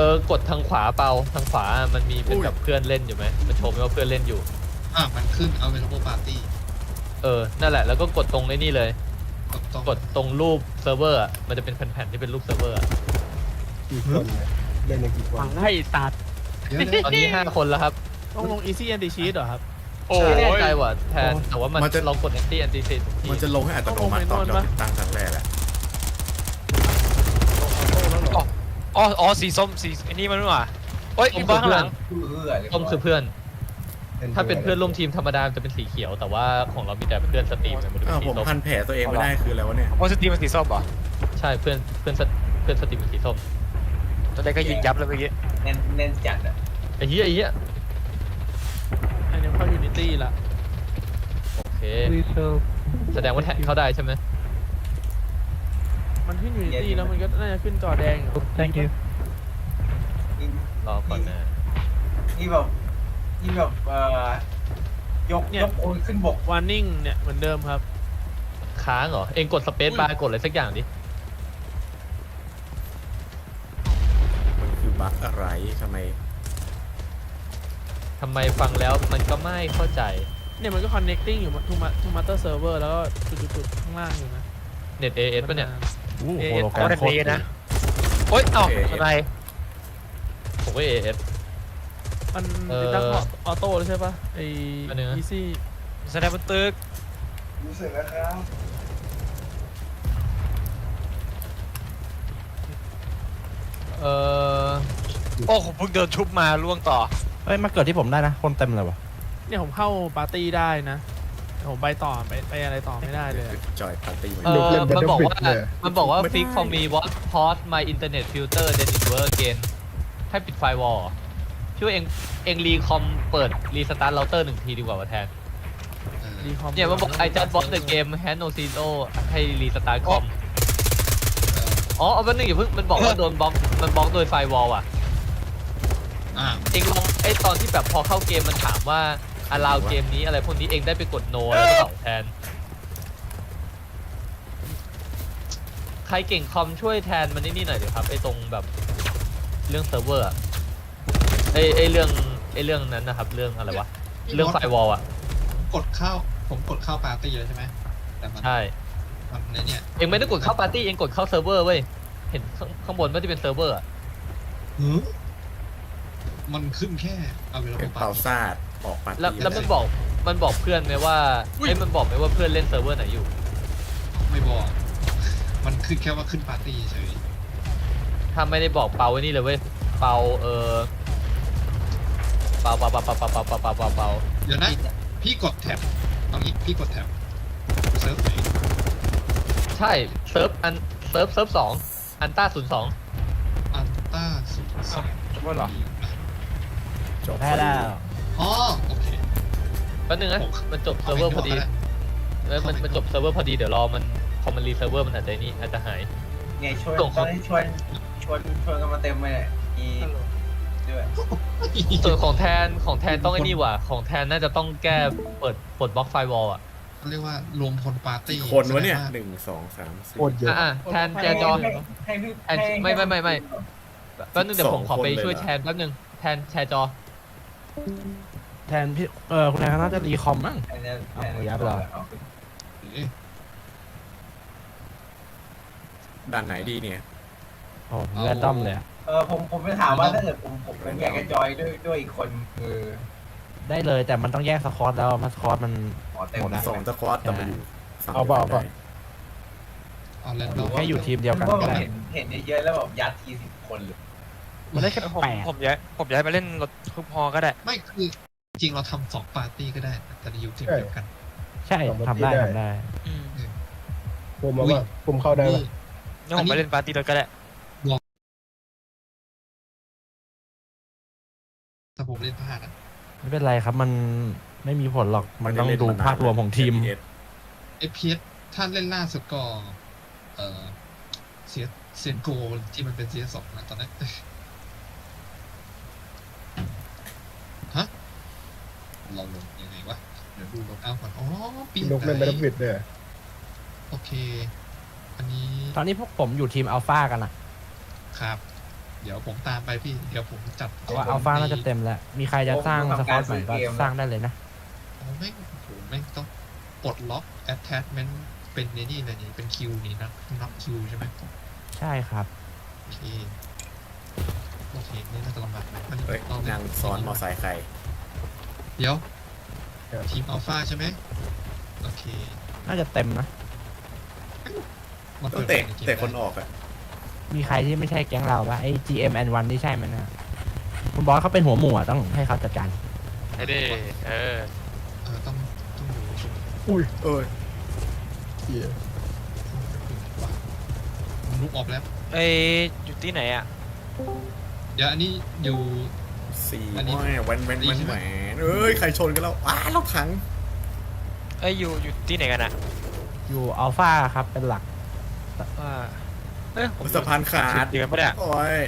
เออกดทางขวาเปาทางขวามันมีเป็นแบบเพื่อนเล่นอยู่ไหมมันโชว์ไหมว่าเพื่อนเล่นอยู่ อะมันขึ้น available party เออนั่นแหละแล้วก็กดตรงไอ้นี่เลย กดต้องกดตรงรูปเซิร์ฟเวอร์อะมันจะเป็นแผ่นๆที่เป็นรูปเซิร์ฟเวอร์อะกี่คนเนี่ยเล่นกันกี่คนฟังให้ตัดเดี๋ยวเดี๋ยวตอนนี้ห้าคนแล้วครับต้องลง easy anti cheat เหรอครับ โอ้ไม่แน่ย ใจว่าแทนแต่ว่ามันมันจะ เรากด anti anti state ทุกทีมันจะลงให้อัตโนมัติตอนเราติดตั้งครั้งแรกแหละ อ๋ออ๋อสีส้มสีอันนี้มันด้วยว่ะโอ้ยต้มีมบ้าคือข้างหเพื่อลันงต้มคือเพื่อน ถ้าเป็นเพื่อนร่วมทีมธรรมดามันจะเป็นสีเขียว แต่ว่าของเรามีแต่เพื่อนสตรีมมันจะเป็นอ้าวสีผมส้มพันแผลตัวเองไม่ได้คืออะไรวะเนี่ย โมสตีมันสีส้มเหรอใช่เพื่อนเพื่อนสตเพื่อนสตรีมเป็นสีส้มตอนแรกก็ยิงยับเลยเมื่อกี้เน้นเน้นจัดอะไอ้เหี้ยไอ้เหี้ยอันนี้เข้า unity ละโอเคแสดงว่าแทนเข้าได้ใช่ไหม มันขึ้น unity แล้วมันก็น่าจะขึ้นจอแดงอยู่ thank you นี่รอก่อนนะนี่แบบนี่แบบเอ่อยกยกโอนขึ้นบก warning เนี่ยเหมือนเดิมครับ ค้างเหรอ เองกดสเปซบาร์กดอะไรสักอย่างดิมันคือบั๊กอะไรทำไม ทำไมฟังแล้วมันก็ไม่เข้าใจ เนี่ยมันก็ connecting อยู่ to ma- to master server แล้วก็จุดๆๆข้างล่างอยู่นะ เน็ตเอเอสป่ะเนี่ย เอโอ้ได้เลยนะโอ้ยเอ้าอะไรผมก็เอเอสมันเออติดตั้งออโต้เลยใช่ปะไออันนึงนะ easy แสดงบนตึกรู้สึกแล้วครับเออโอ้ผมเพิ่งเดินชุบมาล่วงต่อเฮ้ยมาเกิดที่ผมได้นะ คนเต็มเลยวะเนี่ยผมเข้าปาร์ตี้ได้นะแต่ ผมไปต่อไปไปอะไรต่อไม่ได้เลยอะจอยปาร์ตี้มันเออมันบอกว่าเนี่ยมันบอกว่าไม่ได้ fix for me what pause my internet filter then it work again ให้ปิดไฟวอลช่วยเองเองรีคอมเปิดรีสตาร์ทเราเตอร์หนึ่งทีดีกว่าว่าแทนเออดีคอมเนี่ยมันบอก I just bought the game has no zero ให้รีสตาร์ทคอมเอออ๋อเอาแป๊บนึงอย่าเพิ่งมันบอกว่าโดนบล็อกมันบล็อกโดยไฟวอลอะอะเองลองไอตอนที่แบบพอเข้าเกมมันถามว่า allow เกมนี้อะไรพวกนี้เองได้ไปกด no อะไรหรือเปล่าแทน ใครเก่งคอมช่วยแทนมันนี่นี่หน่อยเดี๋ยวครับไอตรงแบบเรื่องเซิร์ฟเวอร์อะไอไอเรื่องไอเรื่องนั้นนะครับ เรื่องอะไรวะ เรื่องไฟวอลอะกดเข้า ผมกดเข้าปาร์ตี้แล้วใช่ไหมแต่มันใช่มันในเนี่ยเองไม่ได้กดเข้าปาร์ตี้เองกดเข้าเซิร์ฟเวอร์เว้ยเห็นข้างข้างบนว่าจะเป็นเซิร์ฟเวอร์อะหือมันขึ้นแค่เป็น available เป่า party ซาด ออกปาร์ตี้แล้วแล้วมันบอกมันบอกเพื่อนไหมว่าไอ้ยมันบอกไหมว่าเพื่อนเล่นเซิร์ฟเวอร์ไหนอยู่ ไม่บอก มันขึ้นแค่ว่าขึ้นปาร์ตี้เฉยถ้าไม่ได้บอกเปาไว้นี่เลยเว้ย เปาเออเปาเปาเปาเปาเปาเปาเปาเปาเปาเปาเดี๋ยวนะ พี่กดแท็บเอางี้พี่กดแท็บเซิร์ฟไหนใช่เซิร์ฟอันเซิร์ฟเซิร์ฟสองอันต้าศูนย์สองอันต้าศูนย์สองจบแล้วเหรอ จบแพ้แล้ว อ๋อโอเค แป๊บนึงนะ มันจบเซิร์ฟเวอร์พอดีเอ้ยมันมันจบเซิร์ฟเวอร์พอดี เดี๋ยวรอมันพอมันรีเซิร์ฟเวอร์มันอาจจะนี่อาจจะหายเนี่ยชวนส่งตอนนี้ชวนชวนชวนกันมาเต็มเลยอีด้วยส่วนของแทนของแทนต้องไอ้นี่ว่ะ ของแทนน่าจะต้องแก้เปิดปลดบล็อกไฟวอลอะเขาเรียกว่ารวมพลปาร์ตี้คนวะเนี่ยแสดงาหนึ่งสองสามสี่โคตรเยอะอะๆแทนแจจอให้ให้พี่แทนให้ไม่ไม่ไม่ไม่แป๊บนึงเดี๋ยวผมขอไปสองคนเลยช่วยเหรอแทนแป๊บนึงแทนแชร์จอ แทนพี่เออคุณแทนเขาน่าจะรีคอมมั้งอันเนี้ยเอาเอาย้ายไปเหรอเอาไปเอ๊ะด้านไหนดีเนี่ย โอ้แรนดอมเลยอะเออผมผมจะถามว่าถ้าเกิดผมผมผมอยากจะจอยด้วยด้วยอีกคนคือได้เลยแต่มันต้องแยกสควอตแล้วมันสควอตมันหมอเต็มหมดนะสองตะควอตแต่มาอยู่ฝั่งเอาเปล่าเอาเปล่าเอาแล้วอยู่แค่อยู่ทีมเดียวกันว่าก็ผมได้เห็นเห็นเยอะๆแล้วแบบยัดทีสิบคนเลยมันได้แค่ผมแปดผมย้ายผมย้ายไปเล่นรถทุกพอก็ได้ ไม่คือ จริงเราทำสองปาร์ตี้ก็ได้แต่จะอยู่ทีมเดียวกัน ใช่ทำได้ทำได้ผมเอาว่าผมเข้าได้ปะงั้นผมไปเล่นปาร์ตี้รถก็ได้ถ้าผมเล่นพลาดอะไม่เป็นไรครับ มันไม่มีผลหรอกมันต้องไเล่ดูนนนภาพรวมของทีมเอสเอพีเอสท่านเล่นล่าสุดก็เออเสียเซียนโกที่มันเป็นเซียสองนะตอนนั้นฮะ เราลงยังไงวะ เดี๋ยวดูลงเอาก่อน อ๋อปีนกเล่นไปแล้ววิดเลยโอเค อันนี้ ตอนนี้พวกผมอยู่ทีมอัลฟากันอะครับ เดี๋ยวผมตามไปพี่ เดี๋ยวผมจัดแต่ว่าอัลฟาน่าจะเต็มแล้ว มีใครจะสร้างสควอตใหม่ก็สร้างได้เลยนะ โอ้ไม่โอ้โหไม่ต้องปลดล็อก attachment เป็นในนี่เลยนี่เป็นคิวนี่นะนับคิวใช่ไหมใช่ครับ โอเค โอเค นี่น่าจะลำบากไหมมันเฮ้ยต้องนางซ้อนมอไซค์ใคร เดี๋ยวทีมอัลฟาใช่ไหมโอเคน่าจะเต็มนะมาต้องเปิดเตะในกมเตะคนได้ออกอะมีใครที่ไม่ใช่แก๊งเราปะไอ้ GM and 1นี่ใช่ไหมนะคุณบอสเขาเป็นหัวหมู่อะต้องให้เขาจัดการไอ้เด้เออเออต้องต้องดูเอ้ยเหี้ยว่าผมลุกออกแล้วไอ้อยู่ที่ไหนอะ เดี๋ยวอันนี้อยู่ สี่อันนี้แหวนแหวนแหวนดีใช่แหไหวมน เอ้ยใครชนกันแล้วอ้ารถถังไอ้ยอยู่อยู่ที่ไหนกันอะอยู่อัลฟาครับเป็นหลัก ว่าเอ้ยผมสะพานขาดเดือนปะเนี่ยโอ้ย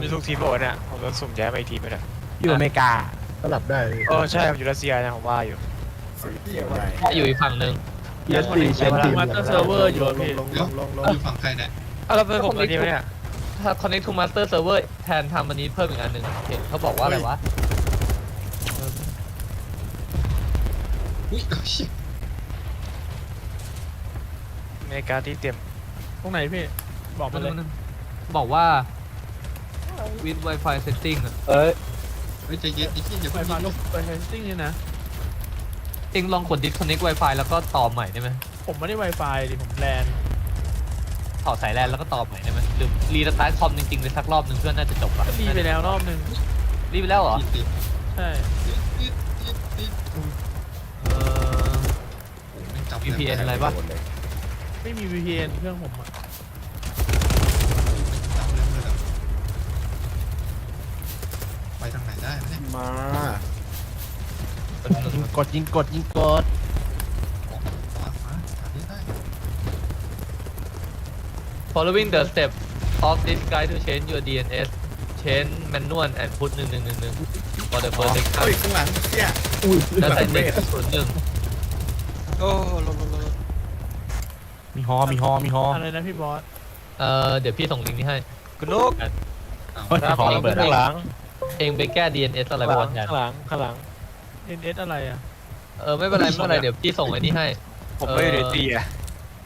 มีลูกทีมโบเนี่ยผมต้องสุ่มย้ายไปอีกทีมไปเนี่ยอยู่อเมริกาสลับได้เออใช่ผมอยู่รัสเซียนะผมว่าอยู่ สีเขียวได้อยู่อีกฝั่งหนึ่งเยสตีเชนทีมมาสเตอร์เซิร์ฟเวอร์อยู่อะพี่ลงลงลงลงอยู่ฝั่งใครเนี่ยเอาแล้วเพื่อนผมอันนี้ไหมเนี่ยถ้า connect to master server แทนทำอันนี้เพิ่มอีกอันหนึ่งเห็นเขาบอกว่าอะไรวะ อุ้ยเชี่ยเมริกาที่เต็มตรงไหนพี่ บอกมาเลยบอกว่า with wifi setting อะเฮ้ยใจเย็นไอ้ที่อย่าไฟเพิ่งฟ้างลลูบกไปเฮสติ้งนี่นะ เองลองกด disconnect wifi แล้วก็ต่อใหม่ได้ไหมผมไม่ได้ Wi-Fi ดิผมแลนต่อสายแลนแล้วก็ต่อใหม่ได้ไหมหรือรีสตาร์ทคอมจริงๆเลยสักรอบหนึ่งเพื่อนน่าจะจบอะก็รีไปแล้วรอบนึงรีไปแล้วเหรอ ใช่ VPN อะไรปะโดนเลยไม่มี VPN เครื่องผมอะจำเรื่องเลยอะไปทางไหนได้นะเนี่ยมา ยิงกดยิงกดยิงกดออกขวามาทางนี้ได้ following the step of this guide to change your DNS change manual and put หนึ่งหนึ่งหนึ่งหนึ่ง for the first เฮ้ย section ข้างหลังเชี่ยอุ้ยแล้วใส่หนึ่งศูนย์หนึ่ง โอ้ลงลงลงมีฮอมีฮอมีฮออะไรนะพี่บอสเอ่อเดี๋ยวพี่ส่งลิงก์นี้ให้ คุณนุ๊กอ้าวเฮ้ยครับฮอเองระเบิดข้างหลังเองไปแก้ DNS อะไรข้างหบ้าลังงกันข้างหลังข้างหลัง NS อะไรอะเออไม่เป็นไรไม่เป็นไรเดี๋ยวพี่ส่งไอ้นี่ให้ ผมไม่ได้ตีอะ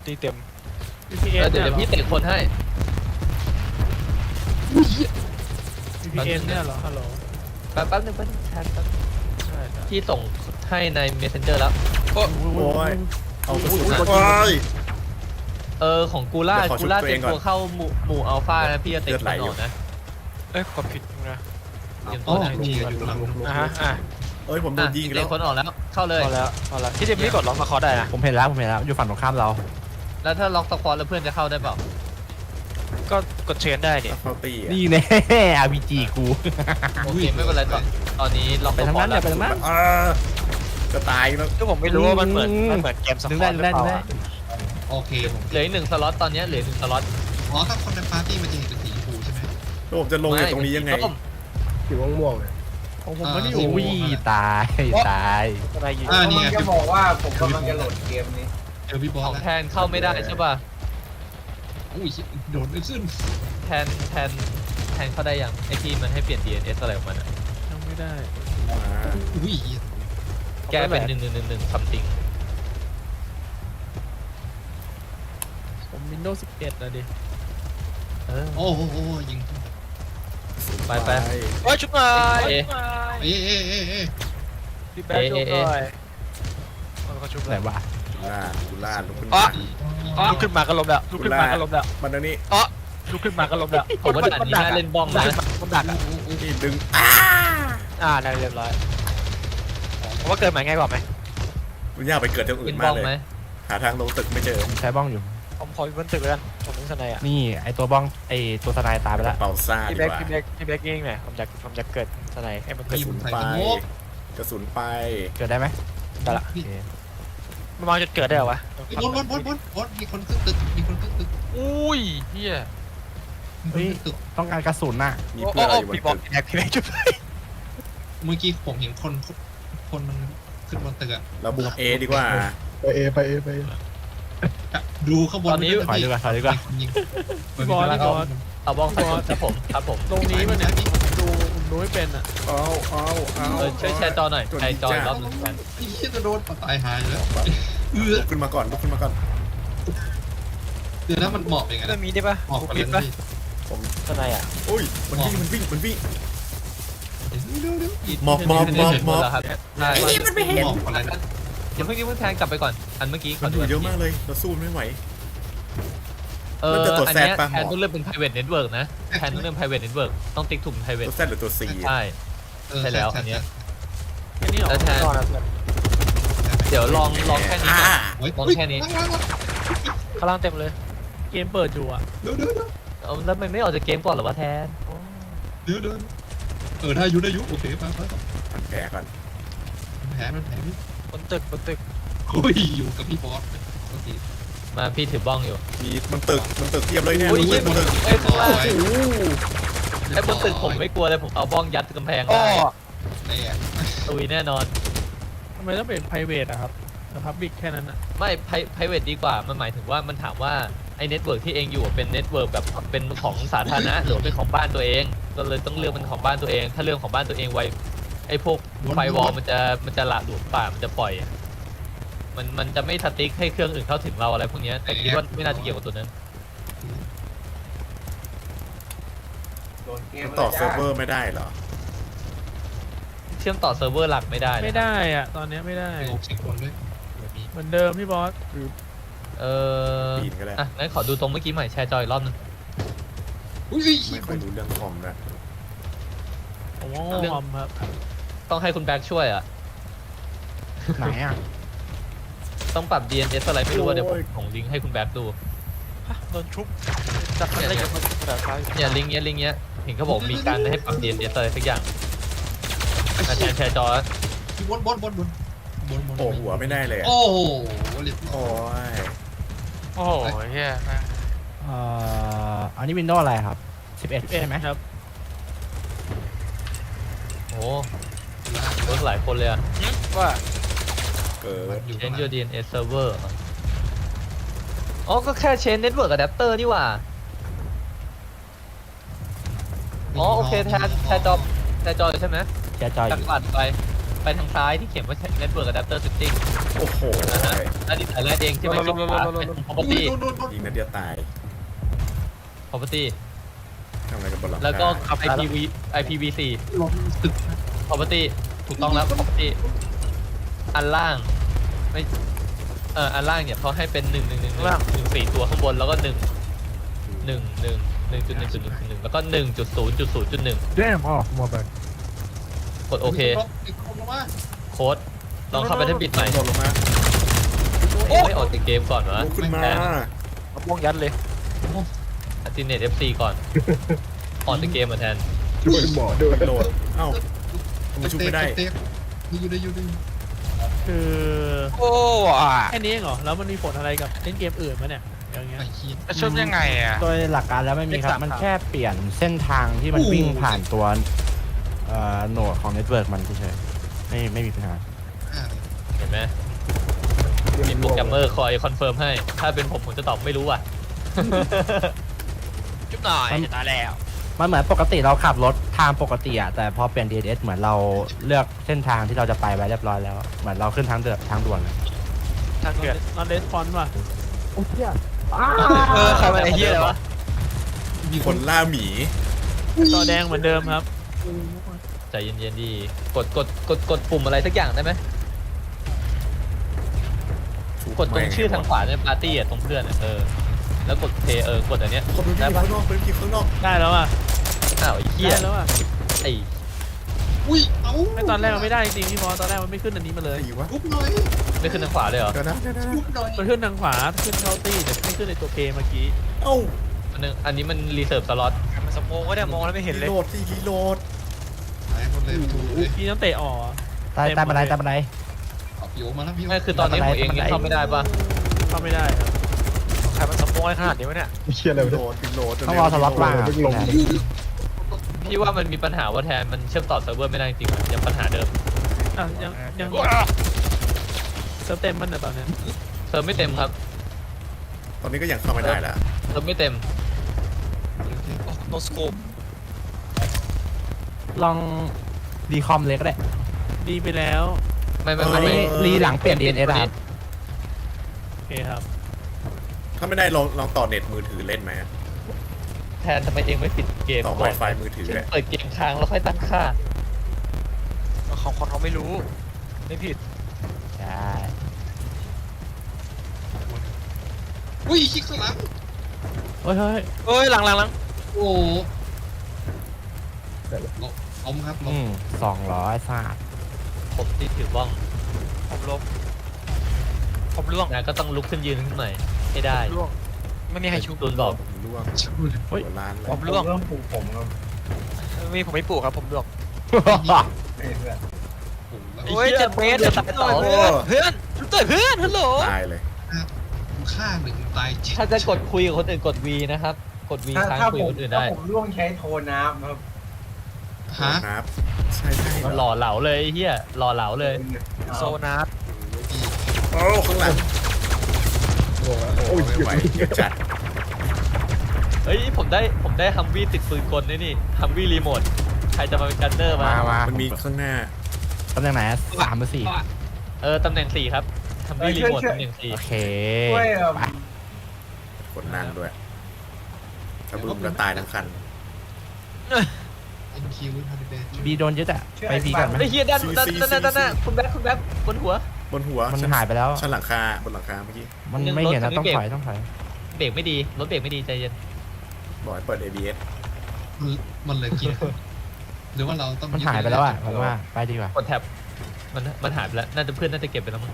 ตีเต็มเอ VPN อเดี๋ยวเดี๋ยวพี่เตะคนให้ VPN เนี่ยเหรอฮัลโหลแป๊บแป๊บนึงแป๊บนึงแชทแป๊บใช่ใช่พี่ส่งให้ใน messenger แล้ว โอ้ยเอากระสุนอุ๊ยโอ้ยเออของกูล่าเดี๋ยวขอชุกูบล่าตัวเตเอรียงมก่อนตัวเข้าหมู่หมู่อัลฟานะพี่จะเตะเลือดคไหลนออยู่อกนะเอ้ยกดผิดนะเตรียมอ๋ตัอวนะโอเคอยู่หลังอะฮะอะเอ้ยผมโดอะนยิงอีกเตะแล้วคนออกแล้วเข้าเลย พอแล้วพอแล้วที่เต็มไม่กดล็อกมาคอได้นะผมเห็นแล้วผมเห็นแล้วอยู่ฝั่งตรงข้ามเรา แล้วถ้าล็อกสควอตแล้วเพื่อนจะเข้าได้เปล่าก็กดเชนได้เนี่ยเข้าตีอะนี่แน่ RPG กู โอเคไม่เป็นไรตอนตอนนี้ล็อกไปสทางควอนั้ตนแล้เนี่ยวไปทางนั้น อ่า จะตายแล้วก็ผมไม่รู้ว่ามันเหมือนอืมมันเหมือนเกมสดึงควได้อตดึหงรือได้เปดึงล่าได้โอเคผมเหลืออีกหนึ่งสล็อตตอนนี้เหลืออีกหนึ่งสล็อตอ๋อถ้าคนในปาร์ตี้มันจะเห็นเป็นสีชมพูใช่ไหม แล้วผมจะลงจากตรงนี้ยังไง ม่สีม่วงๆเลยของผมไม่ได้ออ่ายู่ อุ้ยตายตายอะไรอยู่อ่านี่มันไงจะบอกว่าผมกำลังจะโหลดเกมนี้ เจอพี่บอขสองแล้วแทนเข้าไม่ได้ใช่ป่ะอุ้ยโดดไม่ขึ้นแทนแทนแทนเข้าได้ยังไอที่มันให้เปลี่ยน DNS อะไรของมันอะยังไม่ได้มาอุ้ย แก้เป็นหนึ่งหนึ่งหนึ่งหนึ่ง something ผม Windows 11อะดิเออโอ้โหโอ้โหยิงไปไปโอ้ยชุบหน่อยเอ๊ะเอ๊ะเอ๊ะเอ๊ะเอ๊ะพี่แป๊บชุบหน่อยมันก็ชุบไหเลนยวะล่ากูล่าลุกขึ้นอ๋อมาอ๋อลุกขึ้นมาก็ล้มแล้วลุกขึ้นมาก็ล้มแล้วมันอันนี้อ๋อลุกขึ้นมาก็ล้มแล้วผมว่าด่านนี้น่าเล่นบ้องนะมันดักอะนี่ดึงอ่าได้เรียบร้อย ผมว่าเกิดใหม่ง่ายกว่าไหมมันยากไปเกิดที่อื่เล่นนมาบ้กองเลย ไหมหาทางลงตึกไม่เจอผมใช้บ้องอยู่ ผมขออยู่บนตึกแล้วกันผมนึกสนายอะนี่ไอตัวบ้องไอตัวสไนตายไปแล้ว เป่าซ่าพี่ดีแบ็กกว่าพี่แบ็กพี่แบ็กยิงหน่อยผมจะผมจะเกิดสนายให้มันกเกิระดสุนไปกระสุนไปเกิดได้ไหมได้ละโอเคมันมาจุดเกิดได้เหรอวะบอลบอลบอลบอลบอลมีคนขึ้นตึก มีคนขึ้นตึกอุ้ยเฮียมีคนขึ้นตึก ต้องการกระสุนน่ะมีโอ้เพื่อนอะไรโอ้อยู่บพี่บอกนตึกพี่แบ็กพี่แบ็กจุดเมื่อกี้ผมเห็นคน คนมันขึ้นบนตึกอะเราบุกเอดีกว่า ไปเอไปเอไป A ดูข้างบนตอนนี้ด้วยะถอยดีกว่าถอยดีกว่ายิงพี่บอสพี่บอส เอาบ้องใส่ครับผมครับผมตรงนี้มันเนี่ยผมดูผมดูไม่เป็นอะเอาเอาเอาเออช่วยแชร์จอหน่อยตัวแชร์จออีกรอบจ้าหนึงแทนไอ้เหี้ยจะโดนปะตายหายแล้วเออลุกขึ้นมาก่อนลุกขึ้นมาก่อนเดี๋ยวนะมันหมอบยังไงเรื่อนะงมีได้ปะหมอบบุกกันปิเลดยปะพี่ทนายอะโอ้ยมันวิ่งมันวิ่งมันวิ่งเร็วเร็ว หมอบหมอบหมอบหมอบแล้วครับใช่ไอ้มันไม่เห็นหมอบอะไรนะเดี๋ยวเพิ่งนี้เพิ่งแทนกลับไปก่อน อันเมื่อกี้ก่มัอนนอยู่เยอะมากเลย เราสู้ไม่ไหว เออมันจะตรวจอันแซดเนี้ยปะหมอแทนต้องเลือกเป็น private network นะ แทนต้องเลือก private network ต้องติ๊กถูก private ตัวแซดหรือตัวซีใช่เออใช่แล้วอันเนี้ยแค่นี้เหรอแล้วแทนนอนแล้วเพื่อนเดี๋ยวลองลองแค่นี้ก่อนโอ้ยมองแค่นี้ล้างล้างล้างข้างล่างเต็มเลย เกมเปิดอยู่อะเดี๋ยวเดี๋ยวเดี๋ยวเอาแล้วมันไม่ออกจากเกมก่อนเหรอวะแทนเดี๋ยวเดี๋ยว เออได้อยุได้อยุโอเคไปไปไปมันแผลก่อนแผลมันแผลพี่บนตึกบนตึกโอ้ยอยู่กับพี่บอสโอเคมาพี่ถือบ้องอยู่ มีมันตึกมันตึกเทียบเลยเนี่ยอุ้ย มันตึกมันตึกไอ้ยข้างล่างโอ้ยไอ้บนตึกผมไม่กลัวเลยผมเอาบ้องยัดกำแพงอ้อได้แน่ตุยแน่นอน ทำไมต้องเป็น private อะครับแต่ public แค่นั้นอะไม่ pri- private ดีกว่ามันหมายถึงว่ามันถามว่าไอ้ เน็ตเวิร์กที่เองอยู่เป็นเน็ตเวิร์กแบบเป็นของสาธารณะหรือเป็นของบ้านตัวเอง ก็เลยต้องเลือกเป็นของบ้านตัวเอง ถ้าเรื่องของบ้านตัวเองไว้ไอ้พวกไฟวอลมันจะมันจะละหลวมป่ามันจะปล่อยอะมันมันจะไม่สติ๊กให้เครื่องอื่นเข้าถึงเราอะไรพวกเนี้ยแต่คิดว่าไม่น่าจะเกี่ยวกับตัวนั้นโดนเกมมันต่อเซิร์ฟเวอร์ไม่ได้เหรอ เชื่อมต่อเซิร์ฟเวอร์หลักไม่ได้นะไม่ได้อะตอนเนี้ยไม่ได้ไอ้งบเสียงคนด้วยแบบนี้เหมือนเดิมพี่บอส เออปีนก็ได้ อะงั้นขอดูตรงเมื่อกี้ใหม่แชร์จออีกรอบนึงอุ้ยไม่ค่อยรู้เรื่องคอมนะผมว่าโง่คอมครับต้องให้คุณแบ็คช่วยอะ ไหนอะ ต้องปรับ DNS อะไรไม่รู้อะเดี๋ยวผมส่งลิงก์ให้คุณแบ็คดู ฮะโดนชุบจับมันได้ยังไงแบบซ้ายเนี่ยลิงก์เนี้ยลิงก์เนี้ยเห็นเขาบอกมีการให้ปรับ DNS อะไรสักอย่างอะแชร์แชร์จอบนบนบนบนบนบนโผล่หัวไม่ได้เลยอะโอ้โหเรียบร้โอ้อยย โอ้โหเฮียแม่งเอ่ออันนี้วินโดว์อะไรครับ 11 ใช่ไหมครับโอ้โหหลายคนเลยอะว่าเกิดอยู่ Change your DNS server เหรออ๋อ ก็แค่ change network adapter นี่หว่า อ๋อ โอเคแทนแทนจอแทนจอใช่ไหมแชร์จออจากยู่ปัดไป ไปทางซ้ายที่เขียนว่า network adapter setting โอ้โหอันนี้สายแรกเองที่ไม่คลิกขวาเป็นอุ้ย property โดนโดนโดนยิงนัดเดียวตาย property ทำอะไรกันบนหลังคาแล้วก็ IPv IPv4 ลงตึก property ถูกต้องแล้ว property อันล่างไม่เอออันล่างเนี่ยเขาให้เป็นหนึ่งหนึ่งหนึ่งหนึ่งหนึ่งสี่ตัวข้างบนแล้วก็หนึ่งหนึ่งหนึ่งหนึ่งจุดหนึ่งจุดหนึ่งจุดหนึ่งแล้วก็หนึ่งจุดศูนย์จุดศูนย์จุดหนึ่งเรื่องอ๋อหมดเลยกดโอเคอีกคนลง มาโค้ดลองเข้าไปที่บิดใหม่โดดลงมาไม่ออกจากเกมก่อนวะลุกขึ้นมาเอาบ้วงยัดเลยอัติเน็ตเอฟซีก่อนออกจากเกมมาแทนช่วยหมอด้วยโหลดเอ้าทำไมชุบไม่ได้เตะนี่อยู่ได้อยู่ได้คือโอ้อะแค่นี้เองเหรอแล้วมันมีผลอะไรกับเล่นเกมอื่นไหมเนี่ยอย่างเงี้ยไอ้เหี้ยจะชุบยังไงอะโดยหลักการแล้วไม่มีคเลขรับสามมันครับแค่เปลี่ยนเส้นทางที่มันโอ้วิ่งผ่านตัวเอ่อโหนดของเน็ตเวิร์กมันเฉยๆ ไม่ไม่มีปัญหาอ่าเห็นไหมมีโปรแกรมเมอร์คอยคอนเฟิร์มให้ ถ้าเป็นผมผมจะตอบไม่รู้อะ จุบหน่อยมันจะตายแล้ว มันเหมือนปกติเราขับรถทางปกติอะแต่พอเปลี่ยน DNS เหมือนเราเลือกเส้นทางที่เราจะไปไว้เรียบร้อยแล้ว เหมือนเราขึ้นทางเดือดทางด่วนเลยทางเดือดนอนレスปอนว่ะเออใครมาไอ้เหี้ยอะไรวะ มีคนล่าหมีจอแดงเหมือนเดิมครับ ใจเย็นๆดี กดกดกดกดปุ่มอะไรสักอย่างได้ไหมชุบกดตรงแม่ชื่อทางขวาในปาร์ตี้อะตรงเพื่อนอะเออ แล้วกดเพย์เออกดอันเนี้ย คนเป็นได้ผีปะ ข้างนอกเป็นผีข้างนอกได้แล้วอะอ้าวไอ้เหี้ยได้แล้วอะไอ้อุ้ยเอ้าไม่ตอนแรกมันไม่ได้จริงๆพี่บอสตอนแรกมันไม่ขึ้นอันนี้มาเลย ผีวะทุบหน่อยไม่ขึ้นทางขวาเลยเหรอเดี๋ยวนะเดี๋ยวนะทุบหน่อยมันขึ้นทางขวาขึ้นเคาน์ตี้แต่ไม่ขึ้นในตัวเพย์เมื่อกี้เอ้าอันนึงอันนี้มันรีเซิร์ฟสล็อตมันสมองก็ได้มองแล้วไม่เห็นเลยรีโหลดสิรีโหลด หายหมดเลยถูกเลยพี่ต้องเตะออก ใต้ใต้บันไดใต้บันได เอาโยมาแล้วพี่ไม่คือตอนนี้ผมเองยังเข้าไม่ได้ปะเข้าไม่ได้ครับใครมันสมองอะไรขนาดนี้วะเนี่ยเชี่ยอะไรรีวะโหลเนี่ยดรีโหลดต้องรอสล็อตว่างอะ เพิ่งลงพี่ว่ามันมีปัญหาว่าแทนมันเชื่อมต่อเซิร์ฟเวอร์ไม่ได้จริงๆอะยังปัญหาเดิมอะยังยังเซิร์ฟเต็มมันเหรอตอนเนี้ยเซิร์ฟไม่เต็มครับตอนนี้ก็ยังเข้าไม่ได้แล้วเซิร์ฟไม่เต็มโอ้โหโนสโคป ลองดีคอมเลยก็ได้ดีไปแล้วไม่ไม่อัไม่นนี้ไม่รีหลังเปลี่ยน DNS อะครับโอเคครับ ถ้าไม่ได้ลองลองต่อเน็ตมือถือเล่นไหมแทนทำไมเองไม่ปิดเกมต่อ ก่อน Wi-Fi มือถือเช่นเลยเปิดเกมค้างแล้วค่อยตั้งค่าเขาคนเขาไม่รู้ ไม่ผิดใช่อุ้ยคิกข้างหลังเฮ้ยเฮ้ยเอ้ยหลังหลังหลังโอ้โห ลบล้มครับลอืบมสองร้อยสาดผมที่ถือบ้องผมลบผมล่วงนะก็ต้องลุกขึ้นยืนขึ้นใหม่ให้ได้ล่วงไม่มีใครชุบตูนบอกผมร่วงชูเลยหัวล้านเลยผมล่วงเรื่องปลูกผมครับมีผมไม่ปลูกครับผมล่วงเอ้ยเพื่อนโอ้โหแล้วโอ้ยเจ็ดเมตรเดือดตายต่อเพื่อนเพื่อนชุบเตยเพื่อนฮัลโหลตายเลยฆ่าหนึ่งตายเจ็ดถ้าจะกดคุยกับคนอื่นกด V นะครับ กด V ถ้าค้างถ้าคุยผกับมคนอื่นถ้าได้ผมร่วงใช้โทน้ำครับ ฮะครับใช่ใช่หล่อเหลาเลยไอ้เฮียหล่อเหลาเลย โซนัสโอ้ข้างหลังโอ้โหโอ้ไม่ไหวเยอะจัดเฮ้ยผมได้ผมได้ฮัมวี่ติดปืนกลนี่นี่ฮัมวี่รีโมทใครจะมาเป็นกันเนอร์มามามามันมีข้างหน้าตำแหน่งไหนสามหรือสี่เออตำแหน่งสี่ครับฮัมวี่รีโมทตำแหน่งสี่โอเคช่วยเอิ่มไปคนนั่งด้วยถ้าบึ้มแล้วตายทั้งคันเอ็นคิวฮาร์ดเบสบีโดนยึดอะไปบีก่อนไหมไอ้เฮียด้านซีด้านซีด้านด้านด้านซีคุณแบ๊คคุณแบ๊คบนหัว บนหัวมันชั้หายไปแล้วชั้นหลังคาบนหลังคาเมื่อกี้มันยังไม่เห็นรถนะคันนี้ต้องเบรกถอยต้องถอยเบรกไม่ดีรถเบรกไม่ดีใจเย็นบอกให้เปิด ABS มันมันเลยกินหรือว่าเราต้องมันหายไปแล้วอะผมว่าไปดีกว่ากดแท็บมันมันหายไปแล้วน่าจะเพื่อนน่าจะเก็บไปแล้วมั้ง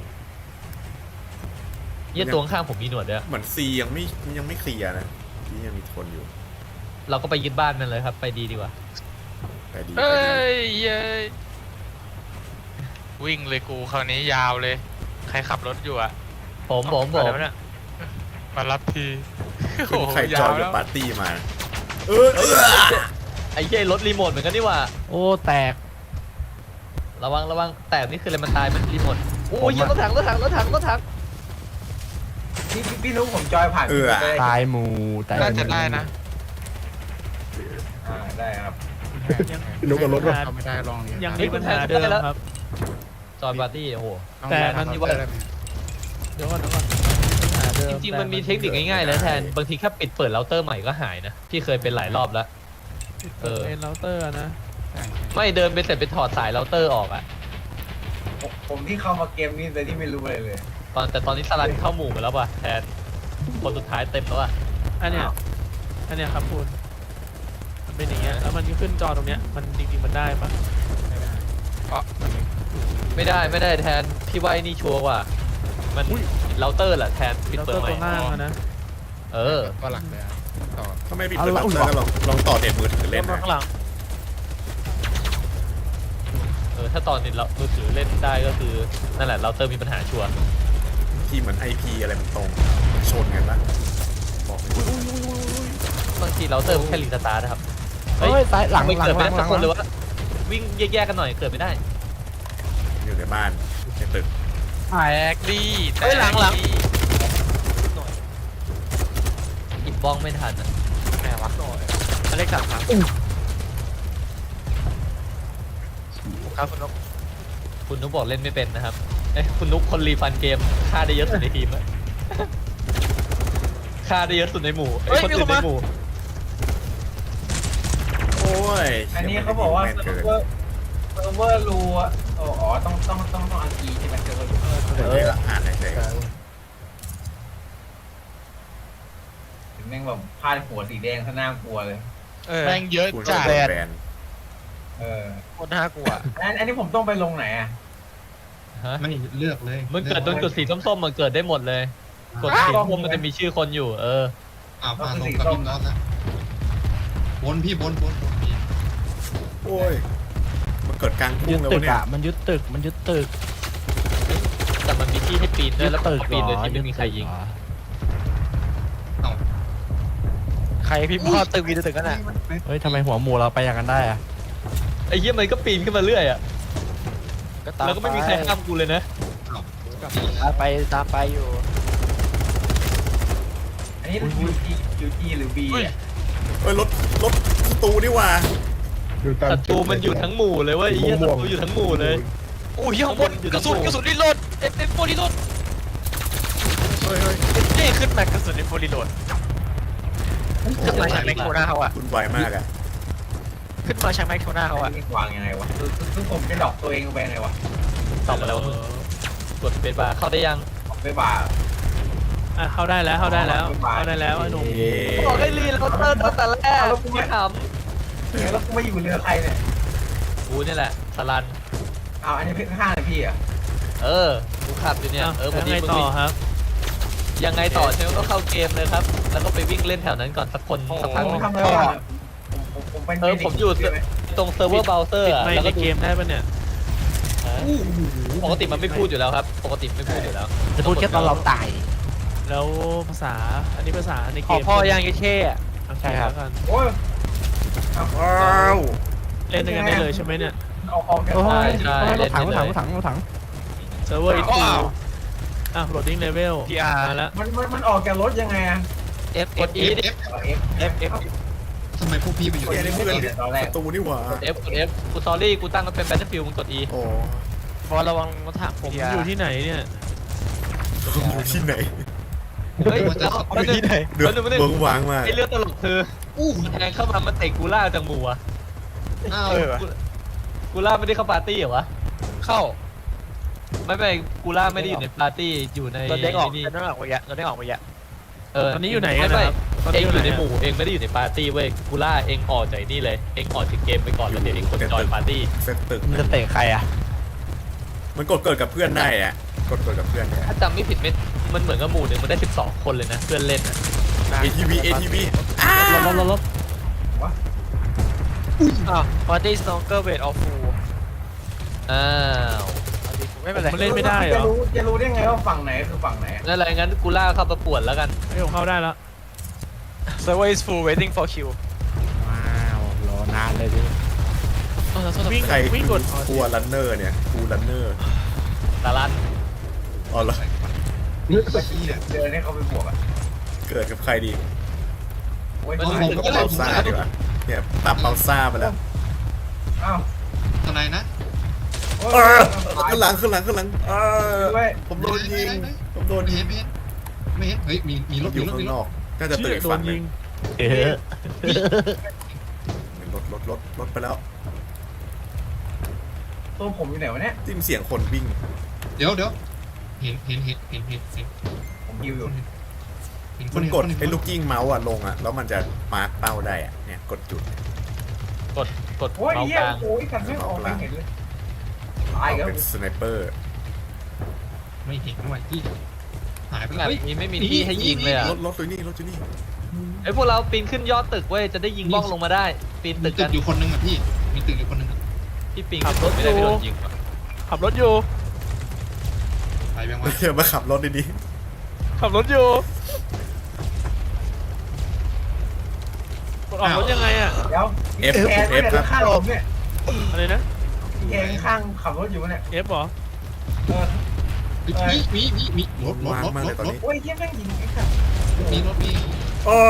เยี่ยตัวข้างๆผมมีหนวดด้วยเหมือนซียังไม่ยังไม่เคลียร์นะที่ยังมีทนอยู่ เราก็ไปยึดบ้านมันเลยครับ ไปดีดีกว่า แต่ดีเอ้แต่ดียเย้ยวิ่งเลยกูคราวนี้ยาวเลย ใครขับรถอยู่อะผมผมผมอะไรวะเนี่ยมารับทีโอ้เป็นโหใครจยาอวยกัแล้บวปาร์ตี้มา เออเออไอ้เหี้ยรถรีโมทเหมือนกันนี่หว่า โอ้แตก ระวังระวังแตกนี่คืออะไรมันตายมันรีโมทโอ้ผมยอะเหี้ยรถถังรถถังรถถังรถถังพี่พี่พี่นุ๊กผมจอยผ่านเออได้ตายหมูแตกน่าจะได้นะอ่าได้ครับยังพี่ นุ๊กกับรถวะปัญหาไม่ได้ลองเนี่ยยังมีปัญหาเดิมครับ จอยปาร์ตี้โอ้โห แต่มันที่ว่า เดี๋ยวก่อนเดี๋ยวก่อนปัญหาเดิจมริงๆ มันมีเทคนิคง่ายๆเลยแทน บางทีแค่ปิดเปิดเราเตอร์ใหม่ก็หายนะพี่เคยเป็นหลายรอบแล้ว เออ เอ็นเราเตอร์นะ ไม่เดินไปเสร็จไปถอดสายเราเตอร์ออกอะผมผมที่เข้ามาเกมนี้โดยที่ไม่รู้เลยเลย ตอนแต่ตอนนี้สลันเข้าหมู่ไปแล้วป่ะแทน คนสุดท้ายเต็มแล้วอะอันเนี้ย อันเนี้ยครับคุณมัน เป็นอย่างเงี้ยแล้วมันก็ขึ้นจอตรงเนี้ยมันจริงๆมันได้ปะไม่ได้ไม่ได้แทนพี่ว่าไอ้นี่ชัวร์กว่า มันเราเตอร์แหละแทนปิดเราเปิเตดอร์ใหม่ตัวล่างอะนะเออ ก็หลักเลยอะต่อถ้าไม่ปิดเปิดลับเตอร์ก็ลองลองต่อเน็ตมือถือเล่นมานะข้างหลังเออ ถ้าตอนนี้เรามือถือเล่นได้ก็คือ นั่นแหละเราเตอร์มีปัญหาชัวร์ที่เหมือน IP อะไรมันตรงชนกันปะบอกไม่ถูกบางทีเราเตอร์มันแค่รีสตาร์ทนะครับ เฮ้ยตายหลังไม่หลังเกิดหไปลังหสัลักงคนเลยว่าวิ่งแยกๆกันหน่อยเกิดไม่ได้อยู่ในบ้านในตึกแตกดีแตเฮ้ยหลังหลังดีอิบบ้องไม่ทันอะแหมวะอเล็กสามครับครับคุณนกคุณนุ๊กบอกเล่นไม่เป็นนะครับเอ้ยคุณนุ๊กคนรีฟันเกมฆ่าได้เยอะสุดในทีมอะฆ่าได้เยอะสุดในหมู่ไอ้คนอื่นในหมู่โอ้ยอันนี้เขาบอกว่าแม่นเซิเกิร์นฟเวอร์เซิร์ฟเวอร์รูอะอ๋อต้องต้องต้องต้องอันกีใช่ไหมเซิร์ฟเวอร์รูเอออ่านเฉยถึงแม่งแบบพาดหัวสีแดงซะน่ากลัวเลย เออแม่งเยอะๆคุณจัก็ดโดนแบนเออโคตรน่ากลัวอันอันนี้ผมต้องไปลงไหนอะฮะไม่เลือกเลยมันเกิดโดนกดสีส้มๆมันเกิดได้หมดเลย กดสีส้มมันจะมีชื่อคนอยู่ เออ อ่ามาลงกับพี่น็อตแล้วบนพี่บนบนบนพี่ โอ้ย มันเกิดกลางทุ่ยึงดแล้วตึวะกเนี่ยอะมันยึดตึกมันยึดตึกแต่มันมีที่ให้ปีนด้วยึยดแล้วก็ตึกปีนเหโดรยอที่ไม่มีใครยิงเหรอใครพี่พ่อตึกมีตึกกันอะเฮ้ยทำไมหัวหมูเราไปอย่างนั้นได้อะไอ้เหี้ยมันก็ปีนขึ้นมาเรื่อยอะก็ตามแล้วก็ไม่มีใครห้ามกูเลยนะ ตามไปตามไปอยู่อันนี้ยูจียูจีหรือบีอะเอ้ยรถรถสตูนี่หว่า ดูตามศัตรูมันอยู่ทั้งหมู่เลยเว้ยไอ้เหี้ยศัตรูอยู่ทั้งหมู่เลยโอ้ยข้างบนกระสุนกระสุนรีโหลดเอฟเอฟโฟรีโหลดเฮ้ยเฮ้ยเด้ขึ้นมากระสุนเอฟโฟรีโหลดขึ้นมาจากแม็กโคน่าเขาอะคุณไวมากอะขึ้นมาจากแม็กโคน่าเขาอะวางยังไงวะคือคือผมจะดรอกตัวเองลงไปยังไงวะตอบมาแล้วกดเป็นบาร์เข้าได้ยังไม่บ่าอะเข้าได้แล้วเข้าได้แล้วบ๊ายบายเข้าได้แล้วไอ้หนุ่มเย้บอกให้รีแล้วเตอร์ตั้งแต่แรกไม่ ทแล้วกูมาอยู่เรือใครเนี่ยำกูนี่แหละสลัน เอาอันนี้พี่ข้างๆเลยพี่อะเออกูขับอยู่เนี่ยอ้าวเออพอแล้วดีไงมึงต่อมีครับ ยังไงต่อใช่ไหมก็เข้าเกมเลยครับ แล้วก็ไปวิ่งเล่นแถวนั้นก่อนสักคนสักพักผหมนึงทำอะไรวะผมผมผมเป็นเออผมอยู่ตรงเซิร์ฟเวอร์เบราว์เซอร์ปิดอะไม่แล้วในก็ดูเกมได้ปะเนี่ยฮะปกติมันไม่พูดอยู่แล้วครับ ปกติไม่พูดอยู่แล้วจะพูดแค่ตอนเราตาย แล้วภาษา อันนี้ภาษาในขเกอมพ่อยังยี่เช่อะโอเใช่ครับแล้วกันโอ้ยว้าว เล่นด้วยกันได้เลยใช่ไหมเนี่ยออกออกจากโอ้บ้านยใช่รถถังรถถังรถถังรถถังเซิร์ฟเวอร์อีทูว้าวอะโหลดดิ้งเลเวลพีอาร์มาแล้ว มันมันมันออกจากรถยังไงอะเอฟกเอดฟ E ดิเอฟเอฟเอฟเอฟทำไมพวกพี่ไปอยู่เอฟที่ไม่นี่ติดตอนแรสกตูนี่หว่ากด F กด F กูซอรี่กูตั้งมันเป็น Battlefield มึงกด E โอ้บอลระวังรถถังผมพีอาร์อยู่ที่ไหนเนี่ย อยู่ที่ไหนเฮ้ยแล้วแล้วนึงเดือดแล้วนึงไม่ได้เบิ้งวางมากไอ้เรื่องตลกคืออู้มันแทงเข้ามามันเตะกูล่าจากหมู่อะ อ้าวเออ กูกูล่าไม่ได้เข้าปาร์ตี้เหรอวะ เข้าไม่ไม่กูล่าไม่ได้อยู่ในปาร์ตี้อยู่ในรถเด้งออกนี่รถเด้งออกไปยะรถเด้งออกไปยะเออตอนนี้อยู่ไหนไม่กันไม่นะครับตอนเอนี้งอยู่อไหนยู่ในหอะมู่เองไม่ได้อยู่ในปาร์ตี้เว้ยกูล่าเองออกจากนี่เลยเองออกจากเกมไปก่อนแล้วเดี๋ยวเองกดจอยปาร์ตี้เซตตึก มันจะเตะใครอะมันกดเกิดกับเพื่อนได้อะกดเกิดกับเพื่อนได้ถ้าจำไม่ผิดไม่มันเหมือนกับหมู่หนึ่งมันได้ 12 คนเลยนะเพื่อนเล่นอะ ATV ATV รถรถรถอะ ปาร์ตี้สโนว์เกอร์เวทออฟฟูอ้าวไม่เป็นไรมันเล่นไม่ได้เหรจะอรู้จะรู้ได้ไงว่าฝั่งไหนคือฝั่งไหนนั่นแหละงั้นกูล่าเข้าประปวดแล้วกันเฮ้ยผมเข้าได้แล้วเซิร์ฟเวอร์ is full waiting for queue ว้าวรอนานเลยดิวิ่งใครวิ่งกดครัวรันเนอร์เนี่ยครูรันเนอร์ตาลันอ๋อเหรอพี่เดินให้เขาไปบวกอะเกิดกับใครดีโอ้ยมันอ้ถึงกับเปาซ่าดีกว่า เนี่ยตับเปาซ่าไปแล้วาวทนายนะ โอ้ยเออข้างหลังข้างหลังข้างหลังเออด้วย ผมโดนยิงผมโดนไม่ยิเห็งนไม่เห็นไม่เห็นเฮ้ยมีมีรถอมียู่รถข้ามีงรนถอกน่าจะตึกเชี่ยอีกโดฝั่นงหนึยิงงเออรถรถรถรถไปแล้วตัวผมอยู่ไหนวะเนี่ย จิ้มเสียงคนวิ่งเดี๋ยวเดี๋ยวเห็นเห็นเห็นเห็นเห็นเห็นผมยิวอยู่ เห็นค มันนเห็นกคดนเห็นไอ้ลูกกิ้งเมาส์อะลงอะแล้วมันจะมาร์กเป้าได้อะเนี่ยกดจุดกดกดโอ้ยเมาส์เหี้กยลางโอ้ยกันไม่ออกไม่เห็นเลยตายเอาแล้วเป็นสไนเปอร์ไม่เห็นด้วยที่หายไปแบแล้วบเฮ้ยนี้ไม่มีที่ให้ยิงเลยอะรถรถตัวนี้รถตัวนี้ไอ้พวกเราปีนขึ้นยอดตึกเว้ยจะได้ยิงบ้องลงมาได้ ปีนมีตึกตึกักนอยู่คนนึงอะพี่มีตึกอยู่คนนึงอะที่ปีนขึ้นรถไม่ได้ไม่โดนยิงว่ะขับรถอยู่ไปแบงค์วะเดี๋ยวมาขับรถดีขับรถอยู่ กดออกรถยังไงอะเดี๋ยวๆ F แก F เนี่ยครับข้างผมเนี่ยอะไรนะแกข้างขับรถอยู่เนี่ย F เหรอเออมีมีมีมีรถรถวางรถมากรเลยถตอนรถนี้โอ้ยเหี้ยแม่งยิงไอ้สัสมีรถมีอ๋อ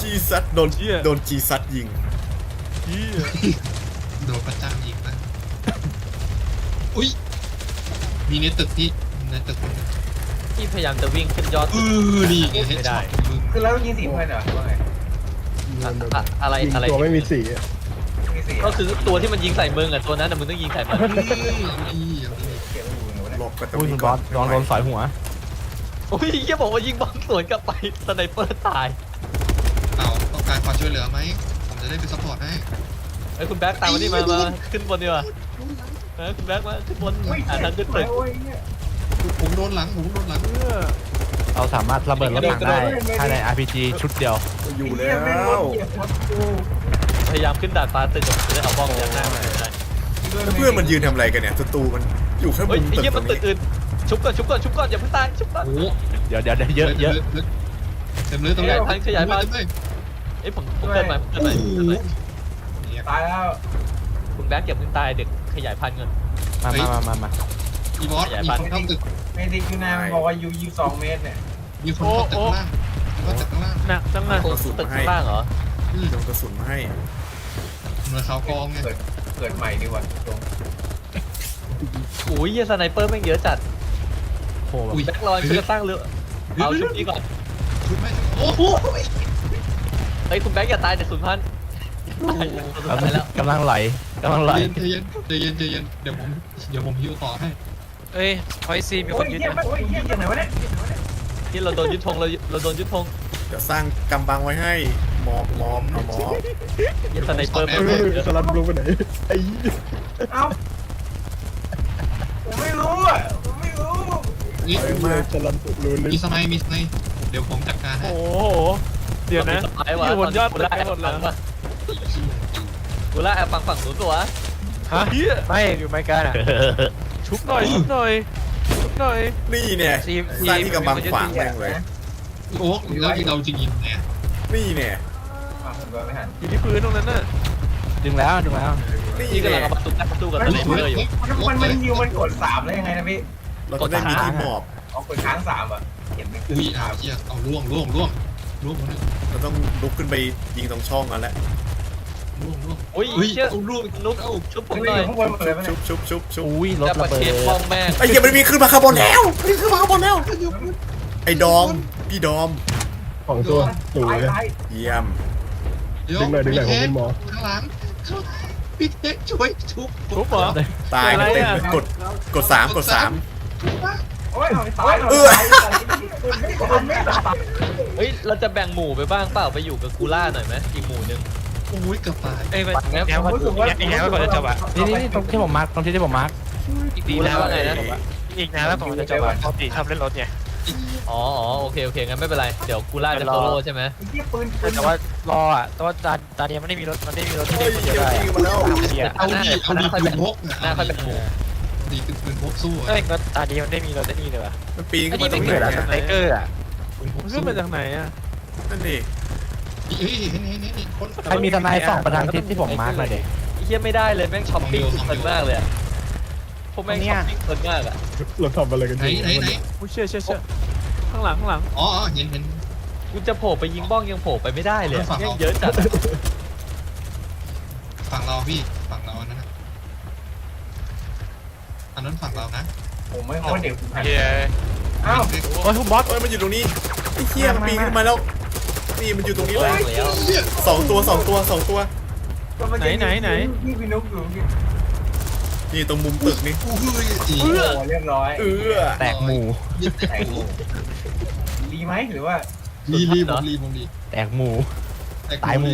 จีซัดโดนเหี้ยโดนจีซัดยิงโดนประจานยิงนะอุ้ยมีในตึกที่ในตึกคนนึงที่พยายามจะวิ่งขึ้นยอดเอตึกอนี่ไงไม่ได้มึงคือเราต้องยิงสีเพื่อนเหรอว่าไง อะอะอะไรยิงอะไร ตัวไม่มีสีอะมีสีก็คือตัวที่มันยิงใส่มึงอะตัวนั้นน่ะมึงต้องยิงใส่มันนี่เอาดิเก็บไว้อยู่ไหนวะเนี่ยหลบไปตรงอุ้ยนี้มันบก่ออสนลองโดนสอยหัว โอ้ยแค่บอกว่ายิงบ้องสวนกลับไปสไนเปอร์ตายเอาต้องการความช่วยเหลือไหม ผมจะได้ไปซัพพอร์ตให้ไอ้ยคุณแบ็คตามมาที่มามาขึ้นบนดีกว่าเออคุณแบ็คมาขึ้นบนโอ้ยหาทางขึ้นตึกโอ้ยเนี่ยผมโดนหลังผมโดนหลังเพื่อ เราสามารถระเบิดรถถังได้ภายใน RPG ชุดเดียว อยู่ไอ้แล้เหี้ยแม่งรถว เหยียบรถกูพยายามขึ้นดาดฟ้าตึกกับจะได้เอาบ้องยัดหน้ามาได้แล้วเพื่อนมันยืนทำอะไรกันเนี่ยศัตรูมันอยู่แค่เฮ้ยมุมไอ้ตึกเหี้ยตมัรนงตึกนี้อื่นชุบก่อนชุบก่อนชุบก่อนอย่าเพิ่งตายชุบก่อน โอ้โหเดี๋ยวเดี๋ยวเดี๋ยวเยอะเยอะเต็มเลยขเต็มเลยยายพันธุ์ขยายพันธุ์เต็มเลยเอ้ยผมผมเกินไปผมเกินไปผมเกินไปตายแล้วคุณแบ็คอย่าเพิ่งตายเด็กขยายพันธุ์เงินมามามามามา อีบอสมีคนเข้าตึกเมดิกยูนามันบอกว่าอยู่ยี่สองเมตรเนี่ยมีคนเข้าตึกข้างล่างก็ตึกข้างล่างหนักจังอะโคตรตึกข้างล่างเหรออืมโยนกระสุนมาให้เหมือนเขากองไงเกิดเกิดใหม่ดีกว่าตรงอุ้ยเหี้ยสไนเปอร์แม่งเยอะจัดโหแบบอุ้ยแบ็คลอยมันจะสร้างเรือเอาชุดนี้ก่อนชุดไม่โอ้โหเฮ้ยคุณแบ็คอย่าตายเดี๋ยวศูนย์พันตายแล้วกำลังกำลังไหลกำลังไหลใจเย็นใจเย็นใจเย็นเดี๋ยวผมเดี๋ยวผมฮิวต่อให้ เอ้ยพอยซีมีคโอ้นยยึดเยี่ยมนะโอ้ยเยี่ยมยังไงวะเนี่ยที่เราโดนยึดธงเราเราโดนยึดธงเดี๋ยวสร้างกำบังไว้ให้มอบมอบเอามอบเหี้ยสไนเปอร์แม่งเอเยออะสลัดลงไปไหนไอ้เอ้าผมไม่รู้อะผมไม่รู้นี่ไอ้มาสลัดรู้เลยมีสไนด์มีสไนด์เดี๋ยวผมจัดการให้โอ้โห เดี๋ยวนะมีสไปร์วะอยู่บนยอดกูตึกล่าไปแอบหมดเลฟัยงปะกูล่าแอบฟังฝั่งนู้นตัวฮะไม่อยู่ไม่กันอะ ชุบหน่อยชุบหน่อยชุบหน่อย นี่เนี่ยซีสร้างที่กำบังขวางแม่งเลย โอ้แล้วที่เราจะยิงเนี่ย นี่เนี่ยอะผมโดนไม่ทันอยู่ที่พื้นตรงนั้นน่ะดึงแล้วดึงแล้วนี่ที่กำลัเนี่งยเอามาตุ้มสู้กับสไนเปอร์อยู่มันมันมันยิวมันกดสามแล้วยังไงนะพี่เราจะได้มีที่หมอบ เอากดค้างสามอะเห็นไหมอุ้ยอ่าเชี่ยเอาล่วงล่วงล่วงล่วงหมดเลยเราต้องลุกขึ้นไปยิงตรงช่องนั่นแหละ ล่วงล่วงอุ้ยอุ้ยเชี่ยเอาล่วงนุ๊กชุบผมมันหน่ออยยู่ข้างบนหมดเลยปะชุเนี่ยบชุบชุบชุบอุ้ยรถจะระประเบิเทศป้องดแม่งไอ้เหี้ยมันมีขึ้นมาข้างบนแล้วมันมีขึ้นมาข้างบนแล้ว ไอ้ดอม พี่ดอม ของตัวสูงตายเลย ตายเยี่ยม เดี๋ยวดึงหน่อยดึงหน่อยผมเป็นหมอ ข้างหลังข้างหลังพี่เทคช่วยชุบชุบเหรอ ตายอะไรเต็มอะเลยกด กดสามกดสาม โอ้ยเอาตายเออคนไม่ตาย เฮ้ย เราจะแบ่งหมู่ไปบ้างเปล่าไปอยู่กับกูล่าหน่อยไหมอีกหมู่หนึงโอ้ยเกือบตายเอ้ยแนวก่อนอีกแนวก่อนจะจบอะนี่นี่นี่ตรงที่ผมมาร์คตรงที่ที่ผมมาร์คอีกกูดีล่าแล้วว่าไงนะอีกแนวแล้วผมจะจบอะปกติชอบเล่นรถไงอ๋ออ๋อโอเคโอเคงั้นไม่เป็นไรเดี๋ยวกูล่าจะโซโล่ใช่ไหมไอ้เหี้ยปืนปืนแต่ว่ารออะแต่ว่าตาตาเนี้ยมันไม่มีรถมันไม่มีรถที่เฮ้เล่ยนคนเดียวได้ยิงมาแล้วเดียเอาดิเอาดิปืนพกหน้าค่อยแบ่งหมู่ดีคือปืนพกสู้เอ้ยก็ตานี้มันไม่มีรถไอ้นี่เลยวะมันปีนอัขึ้นนนี้มาตรไม่งไหนเกิดอะสเนี่ยไตรเกอร์อะปืนพกมันสู้ขึ้นมาจากไหนอะนั่นดิ เฮ้ยเห็นเห็นเห็นเห็นคนใครมีทนายสองประทางทิศที่ผมมาร์คหน่อยเด็ก ไอ้เฮียไม่ได้เลยแม่งช้อปปิ้งของเพลินมากเลยอะพวกแม่งเนี่ย ช้อปปิ้งเพลินมากอะเราทำอะไรกันไหนอยู่ไหนไหนอุ้ยเชี่ยเชี่ยเชี่ยข้างหลังข้างหลังอ๋ออ๋อเห็นเห็น กูจะโผล่ไปยิงบ้องยังโผล่ไปไม่ได้เลยอะฝั่งแม่เรางเยอะจัดอะฝั่งเราพี่ฝั่งเราอันนั้นนะอันนั้นฝั่งเรานะผมไม่เอาเด็กผมหันเฮียอ้าวโอ้ยคุณบอสเอ้ยมันอยู่ตรงนี้ไอ้เหี้ยมันปีนขึ้นมาแล้ว นี่มันอยู่ตรงนี้เลยแล้วสองตัวสองตัวสองตัวไหนไหนไหนพี่พี่นุ๊กอยู่พี่นี่ตรงมุมตึกนี่อู้หูยอีโอ้เรียบร้อยเออแตกหมู่ยึดแตกหมูดีไหมหรือว่ารีรีผมรีผมรีแตกหมู่แตกตายหมู่